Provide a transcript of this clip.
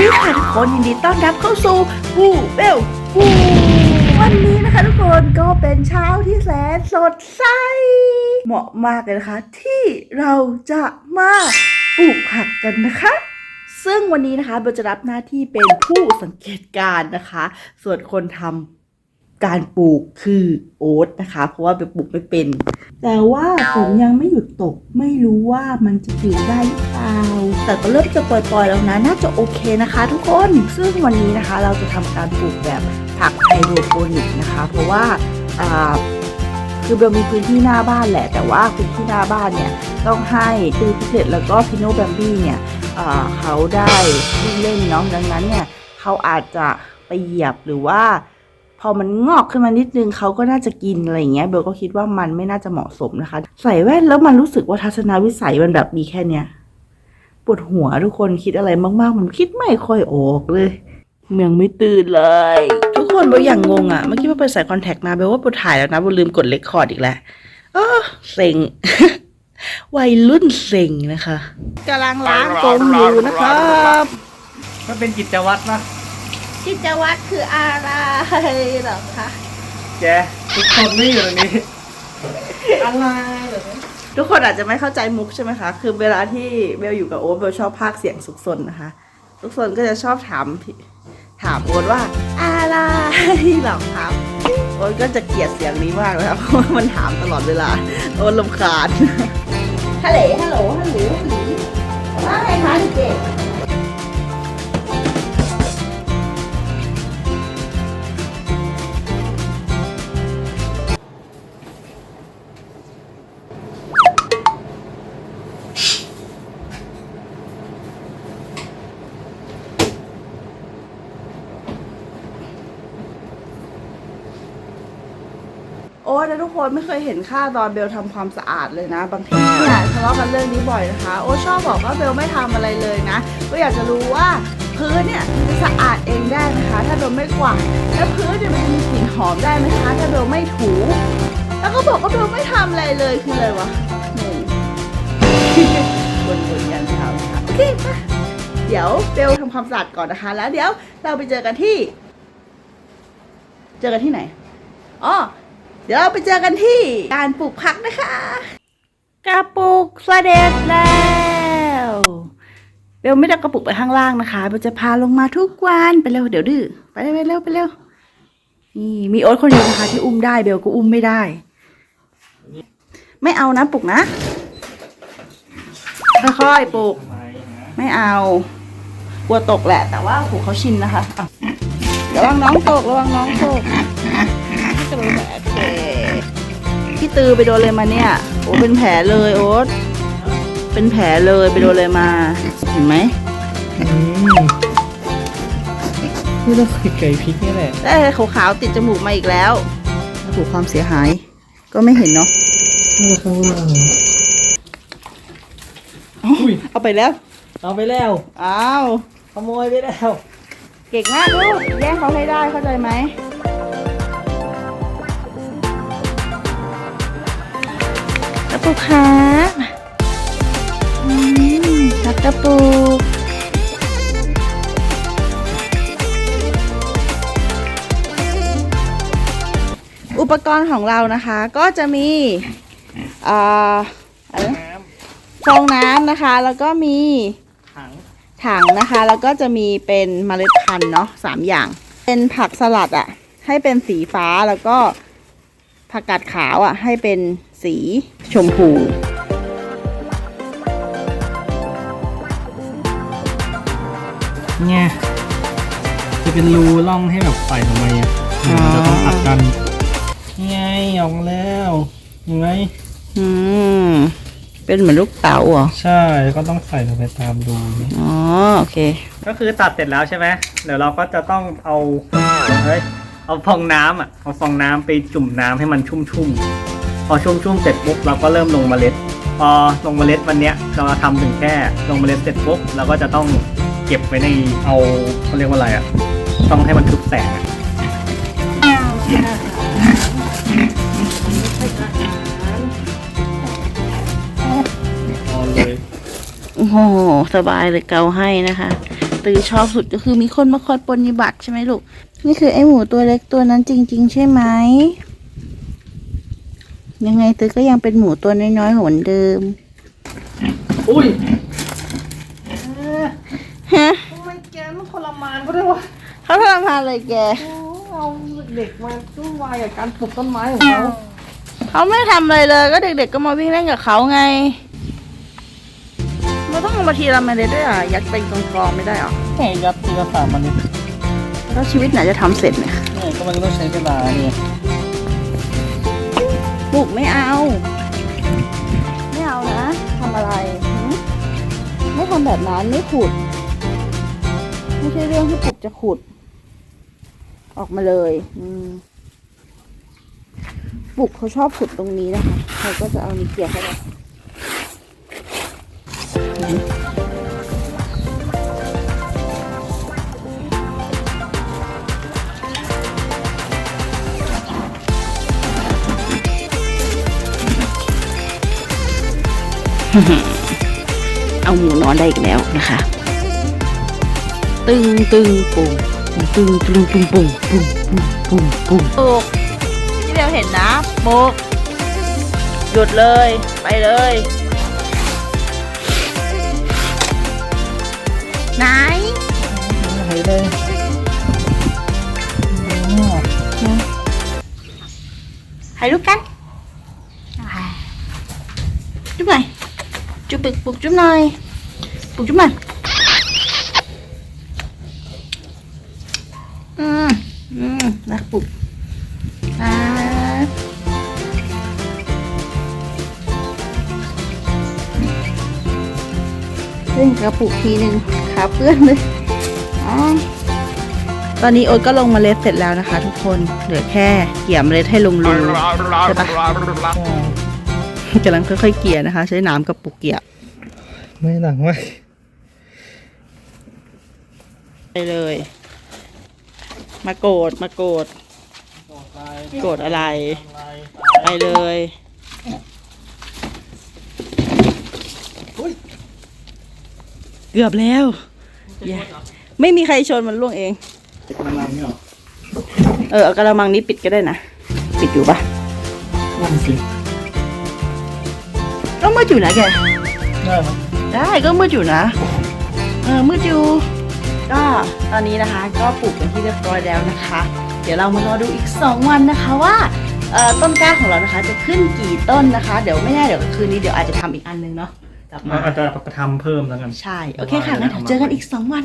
ดีค่ะทุกคนยินดีต้อนรับเข้าสู่ผู้เบลผู้วันนี้นะคะทุกคนก็เป็นเช้าที่แสนสดใส เหมาะมากเลยนะคะ ที่เราจะมาปลูกผักกันนะคะซึ่งวันนี้นะคะเบลจะรับหน้าที่เป็นผู้สังเกตการณ์นะคะ ส่วนคนทำ การปลูกคือโอ๊ตนะคะ เพราะว่าเบลปลูกไม่เป็น แต่ว่าฝนยังไม่หยุดตกไม่รู้ว่ามันจะปลูกได้หรือเปล่าแต่ก็เริ่มจะปล่อยๆแล้วนะน่าจะโอเคนะคะ ทุกคนซึ่งวันนี้นะคะ เราจะทำการปลูกแบบผักไฮโดรโปนิกนะคะ เพราะว่าคือเบลมีพื้นที่หน้าบ้านแหละ แต่ว่าพื้นที่หน้าบ้านเนี่ยต้องให้ตูพิเศษแล้วก็พิโนแบมบี้เนี่ยเขาได้วิ่งเล่นเนาะดังนั้นเนี่ยเขาอาจจะไปเหยียบหรือว่า อมันงอกขึ้นมานิดนึงเขาก็น่าจะกินอะไรอย่างเงี้ยเบลก็คิดว่ามันไม่น่าจะเหมาะสมนะคะ ใส่แว่นแล้วมันรู้สึกว่าทัศนวิสัยมันแบบมีแค่เนี้ยปวดหัวทุกคนคิดอะไรมากๆ มันคิดไม่ค่อยออกเลย เมียงไม่ตื่นเลย ทุกคนเบลอย่างงงอะ่ะเมื่อกี้เบลไปใส่คอนแทคมาเบลว่าเบลถ่ายแล้วนะเบลลืมกดเลคคอร์ดอีกแล้วเออเซ็งวัยรุ่นเซ็งนะคะกำลังล้างกรงอยู่นะครับ ก็เป็นกิจวัตรนะ กิจวัตรคืออะไรเหรอคะ แกทุกคนไม่อยู่ตรงนี้ อะไรเหรอทุกคนอาจจะไม่เข้าใจมุกใช่ไหมคะ คือเวลาที่เบลอยู่กับโอ๊ตเบลชอบพากย์เสียงสุกซนนะคะ สุกซนก็จะชอบถามพี่ถามโอ๊ตว่าอะไรหรอครับ โอ๊ตก็จะเกลียดเสียงนี้มากนะครับ เพราะว่ามันถามตลอดเวลา โอ๊ตลำคาญฮัลโหลฮัลโหลฮัลโหลฮัลโหลว่าไงคะเด็ก โอ๊ตนะทุกคนไม่เคยเห็นค่าตอนเบลทำความสะอาดเลยนะ บางทีเนี่ยทะเลาะกันเรื่องนี้บ่อยนะคะ โอ๊ตชอบบอกว่าเบลไม่ทำอะไรเลยนะ ก็อยากจะรู้ว่าพื้นเนี่ยจะสะอาดเองได้ไหมคะ ถ้าเบลไม่กวาดแล้วพื้นเนี่ยมันจะมีกลิ่นหอมได้ไหมคะ ถ้าเบลไม่ถู แล้วก็บอกว่าเบลไม่ทำอะไรเลยคืออะไรวะงงบนบนยันเช้าค่ะโอเคมาเดี๋ยวเบลทำความสะอาดก่อนนะคะ แล้วเดี๋ยวเราไปเจอกันที่ เจอกันที่ไหนอ๋อ เดี๋ยวเราไปเจอกันที่การปลูกผักนะคะกระปุกเสด็จแล้วเบลไม่ได้กระปุกไปข้างล่างนะคะเบลจะพาลงมาทุกวันไปเร็วเดี๋ยวดื้อไปเร็วไปเร็วไปเร็วนี่มีโอ๊ตคนเดียวนะคะที่อุ้มได้เบลก็อุ้มไม่ได้ ไม่เอานะปลูกนะค่อยๆปลูกไม่เอากลัวตกแหละ แต่ว่าผูกเขาชินนะคะระวังน้องตกระวังน้องตกจะเป็นแผลโอเค พี่ตือไปโดนเลยมาเนี่ย โอ้เป็นแผลเลยโอ๊ตเป็นแผลเลยไปโดนเลยมา เห็นไหมอืมนี่เราเคยไก่พริกนี่แหละได้ขาวๆติดจมูกมาอีกแล้วผูกความเสียหาย ก็ไม่เห็นเนาะนี่เราข้างล่างอุ้ยเอาไปแล้ว เอาไปแล้ว อ้าว ขโมยไปแล้ว เก่งมากลูก แย่งเขาให้ได้เข้าใจไหม ปุกครับอืมพักกระปุกอุปกรณ์ของเรานะคะก็จะมีอะไรนะน้ฟองน้ำนะคะ แล้วก็มีถังถังนะคะ แล้วก็จะมีเป็นเมล็ดพันธุ์เนาะสามอย่าง เป็นผักสลัดอะ่ะ ให้เป็นสีฟ้าแล้วก็ผักกาดขาวอะ่ะ ให้เป็น สีชมพูเนี่ยจะเป็นรูร่องให้แบบใส่ลงไปอะเดี๋ยวมันจะต้องอัดกันไงออกแล้วเห็นไหมอืมเป็นเหมือนลูกเต๋าเหรอ ใช่ก็ต้องใส่ลงไปตามรูนี้อ๋อโอเค ก็คือตัดเสร็จแล้วใช่ไหมเดี๋ยวเราก็จะต้องเอาเฮ้ยเอาฟองน้ำอะเอาฟองน้ำไปจุ่มน้ำให้มันชุ่มๆ พอชุ่มๆเสร็จปุ๊บเราก็เริ่มลงเมล็ด พอลงเมล็ดวันเนี้ยเราทำถึงแค่ลงเมล็ดเสร็จปุ๊บเราก็จะต้องเก็บไว้ในเอาเขาเรียกว่าอะไรอะ ต้องให้มันทึบแสงอะพอเลยโอ้โหสบายเลยเกาให้นะคะ ตือชอบสุดก็คือมีคนมาคอยปนนิบัติใช่ไหมลูก นี่คือไอหมูตัวเล็กตัวนั้นจริง ๆ ใช่ไหม ยังไงตือก็ยังเป็นหมูตัวน้อยๆเหมือนเดิม อุ้ยฮะทำไมแกมันทรมานก็ได้วะเขาทำอะไรแก เอาเด็กมาจุ่วายกับการปลูกต้นไม้ของเขาเขาไม่ทำอะไรเลยก็เด็กๆก็มาวิ่งเล่นกับเขาไงเราต้องเอามาทีละเมล็ดด้วยอะยัดไปกองๆไม่ได้หรอแค่ยัดทีละสามมันนี่แล้วชีวิตไหนจะทำเสร็จเนี่ยเนี่ยก็มันก็ต้องใช้เวลาเนี่ยป ลูกไม่เอา ไม่เอานะทำอะไร ไม่ทำแบบนั้นไม่ขุด ไม่ใช่เรื่องที่ปลูกจะขุด ออกมาเลยปลูกเขาชอบขุดตรงนี้นะคะเขาก็จะเอานี้เกี่ยเข้าไป เอาหมูนอนได้อีกแล้วนะคะ ตึงตึงปุ่งตึงตึงตึงปุ่งปุ่งปุ่งปุ่งปุ่งปลูกที่เราเห็นนะปลูกหยุดเลย ไปเลย ไหนหายเลยถ่ายรูปกันจุ๊บหน่อย จุบปึกปลุกจุ๊บหน่อยปลุกจุ๊บหน่อยอืมอืมรักปลุกอ่าเล่นกระปุกทีหนึ่งขาเพื่อนเลยอ๋อตอนนี้โอ๊ตก็ลงเมล็ดเสร็จแล้วนะคะ ทุกคน เหลือแค่เกี่ยมเมล็ดให้ลงรูใช่ปะ กำลังค่อยๆเกลี่ยนะคะ ใช้น้ำกระปุกเกลี่ยไม่หลังไว้ไปเลย มาโกรธมาโกรธโกรธอะไร ไปเลยเกือบแล้วอย่าไม่มีใครชนมันล่วงเองกำลังเนี่ยหรอเออเอากระมังนี้ปิดก็ได้นะ ปิดอยู่ปะนั่นสิ ก็มืดอยู่นะแก ได้ไหมได้ก็มืดอยู่นะ เออมืดอยู่ ก็ตอนนี้นะคะก็ปลูกเป็นที่เรียบร้อยแล้วนะคะ เดี๋ยวเรามารอดูอีก 2 วันนะคะว่าเอ่อต้นกล้าของเรานะคะจะขึ้นกี่ต้นนะคะ เดี๋ยวไม่แน่เดี๋ยวคืนนี้เดี๋ยวอาจจะทำอีกอันนึงเนาะกลับมาอาจจะไปทำเพิ่มแล้วกัน ใช่ โอเคค่ะงั้นเดี๋ยวเจอกันอีก 2 วัน